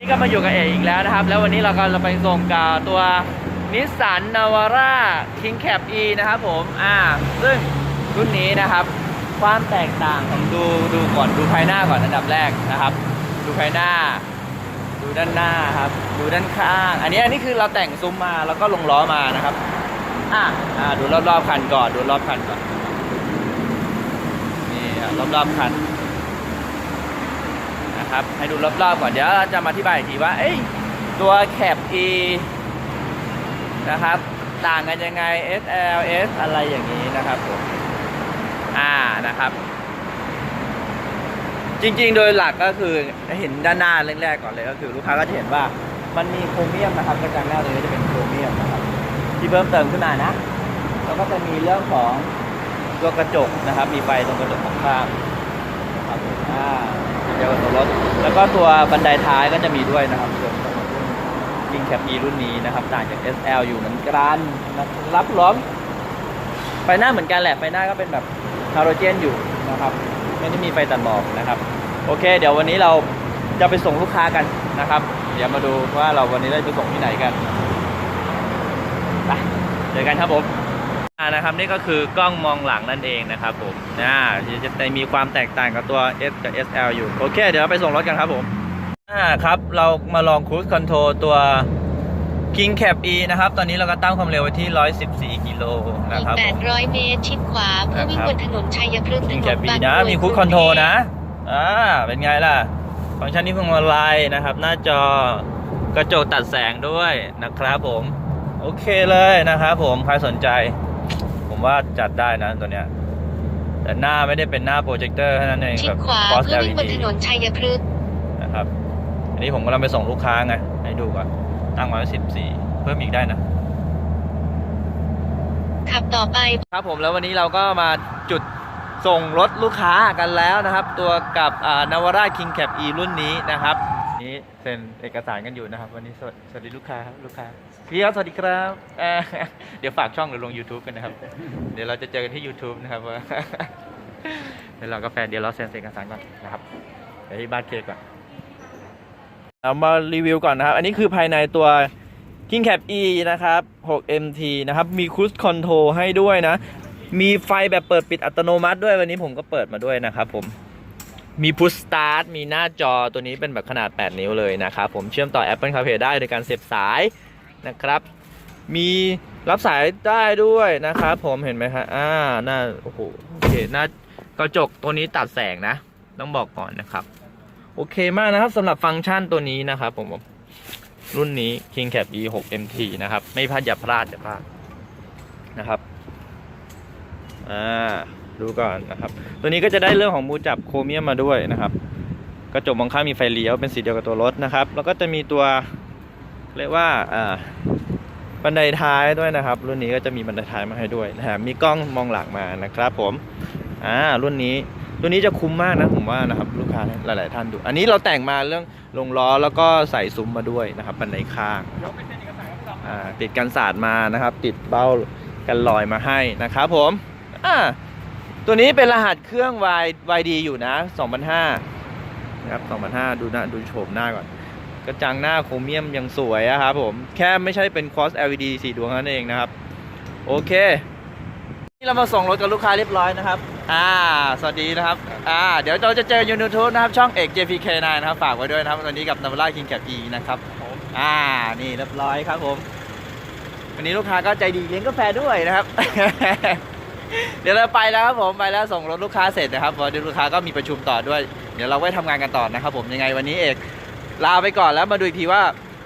นี่ก็มาอยู่กับเอกอีกแล้วนะครับ แล้ววันนี้เราก็จะไปส่งกับตัวนิสสันนาวาร่าคิงแคป E นะครับผมอ่าซึ่งรุ่นนี้นะครับ ความแตกต่างผมดูดูก่อนดูภายหน้าก่อนอันดับแรกนะครับ ดูภายหน้า ดูด้านหน้าครับ ดูด้านข้าง อันนี้อันนี้คือเราแต่งซุ้มมาแล้วก็ลงล้อมานะครับอ่าอ่าดูรอบๆคันก่อนดูรอบคันก่อนนี่อะรอบๆคัน นะครับ ให้ดูรอบๆก่อนเดี๋ยวเราจะมาอธิบายอีกทีว่า เอ้ยตัวแคป E นะครับ ต่างกันยังไง SL S อะไรอย่างนี้นะครับผมอ่านะครับ จริงๆ โดยหลักก็คือเห็นด้านหน้าแรกๆก่อนเลยก็คือลูกค้าก็จะเห็นว่ามันมีโครเมียมนะครับกระจังหน้าตัวนี้จะเป็นโครเมียมนะครับ ที่เพิ่มเติมขึ้นมานะ แล้วก็จะมีเรื่องของตัวกระจกนะครับ มีไฟตรงกระจกของข้างนะครับอ่าเดียวตัวรถ แล้วก็ตัวบันไดท้ายก็จะมีด้วยนะครับส่วนสำหรับรุ่นยิงแคป E รุ่นนี้นะครับต่างจาก SL อยู่เหมือนกันนะรับล้อมไฟหน้าเหมือนกันแหละไฟหน้าก็เป็นแบบฮาโลเจนอยู่นะครับไม่ได้มีไฟตัดหมอกนะครับ โอเค เดี๋ยววันนี้เราจะไปส่งลูกค้ากันนะครับ เดี๋ยวมาดูว่าเราวันนี้ได้ไปส่งที่ไหนกันไปเจอกันครับผม นะครับนี่ก็คือกล้องมองหลังนั่นเองนะครับผมนะจะจะมีความแตกต่างกับตัว S กับ SL อยู่ โอเค เดี๋ยวเราไปส่งรถกันครับผมอ่าครับ เรามาลองครู i คอนโทรตัว King Cap E นะครับ ตอนนี้เราก็ตั้งความเร็วไว้ที่ 114 กิโลอีนะกครับผม800 เมตร ชิดขวาเพื่อวิ่งบนถนนชัยพฤกษ์ถคิงนแคปนบีบางนะกรวยมีคูดคอนโทรนะอ่าเป็นไงล่ะ ฟังก์ชันนี้พวงมาลัยนะครับ หน้าจอกระจกตัดแสงด้วยนะครับผม โอเคเลยนะครับผม ใครสนใจ ผมว่าจัดได้นะตัวเนี้ย แต่หน้าไม่ได้เป็นหน้าโปรเจคเตอร์เท่านั้นเองชิแบดบขวา Cross เพื่อวิ่งบน LED ถนนชัยพฤกษ์นะครับ อันนี้ผมกำลังไปส่งลูกค้าไง ให้ดูก่อนตั้งไว้สิบสี่เพิ่มอีกได้นะ ขับต่อไป ครับผมแล้ววันนี้เราก็มาจุดส่งรถลูกค้ากันแล้วนะครับ ตัวกับนาวาร่าคิงแคป E รุ่นนี้นะครับ นี้เซ็นเอกสารกันอยู่นะครับ วันนี้สวัสสวัสดีลูกค้าครับลูกค้า พี่ครับสวัสดีครับเดี๋ยวฝากช่องหรือลง YouTube กันนะครับ เดี๋ยวเราจะเจอกันที่ YouTube นะครับเดี๋ยวเรากาแฟเดี๋ยวเราเซ็นเอกสารก่อนนะครับเดี๋ยวที่บ้านเคก่อนเอามารีวิวก่อนนะครับ อันนี้คือภายในตัว King Cap E นะครับ 6MT นะครับ มี Cruise Control ให้ด้วยนะ มีไฟแบบเปิดปิดอัตโนมัติด้วยวันนี้ผมก็เปิดมาด้วยนะครับผมมี Push Start มีหน้าจอตัวนี้เป็นแบบขนาด 8 นิ้วเลยนะครับผมเชื่อมต่อ Apple CarPlay ได้โดยการเสียบสาย นะครับ มีรับสายได้ด้วยนะครับ ผมเห็นไหมครับอ่าหน้าโอ้โหโอเคหน้ากระจกตัวนี้ตัดแสงนะ ต้องบอกก่อนนะครับ โอเคมากนะครับสำหรับฟังก์ชันตัวนี้นะครับผมรุ่นนี้ King Cap E 6 MT นะครับ ไม่พลาดอย่าพลาดอย่าพลาดนะครับอ่าดูก่อนนะครับ ตัวนี้ก็จะได้เรื่องของมูจับโครเมียมมาด้วยนะครับ กระจกมองข้างมีไฟเลี้ยวเป็นสีเดียวกับตัวรถนะครับ แล้วก็จะมีตัว เรียกว่าบันไดท้ายด้วยนะครับ รุ่นนี้ก็จะมีบันไดท้ายมาให้ด้วยนะฮะมีกล้องมองหลังมานะครับผมอ่ารุ่นนี้รุ่นนี้จะคุ้มมากนะผมว่านะครับลูกค้าหลาย ๆ ท่านดู อันนี้เราแต่งมาเรื่องลงล้อแล้วก็ใส่ซุ้มมาด้วยนะครับบันไดข้างอ่าติดกันสาดมานะครับ ติดเบ้ากันลอยมาให้นะครับผมอ่าตัวนี้เป็นรหัสเครื่อง Y YD อยู่นะ2005นะครับ2005 ดูหน้าดูโฉมหน้าก่อน กระจังหน้าโครเมียมยังสวยอะครับผม แค่ไม่ใช่เป็น cross LED สีดวงนั่นเองนะครับ โอเค นี่เรามาส่งรถกับลูกค้าเรียบร้อยนะครับ อ่า สวัสดีนะครับ อ่า เดี๋ยวเราจะเจอยูนูทูบนะครับช่องเอก JPK9 นะครับ ฝากไว้ด้วยนะครับ วันนี้กับน a ว a ่าคิงแคป E นะครับ อ่า นี่เรียบร้อยครับผม วันนี้ลูกค้าก็ใจดีเลี้ยงกาแฟด้วยนะครับ เดี๋ยวเราไปแล้วครับผมไปแล้วส่งรถลูกค้าเสร็จนะครับเพราะเดี๋ยวลูกค้าก็มีประชุมต่อด้วย เดี๋ยวเราไว้ทำงานกันต่อนะครับผมยังไงวันนี้เอก ลาไปก่อนแล้วมาดูอีกทีว่า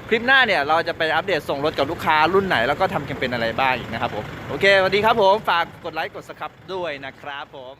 คลิปหน้าเนี่ยเราจะไปอัปเดตส่งรถกับลูกค้ารุ่นไหน แล้วก็ทำแคมเปญอะไรบ้างอีกนะครับผม โอเคสวัสดีครับผม ฝากกดไลค์กดสครับด้วยนะครับผม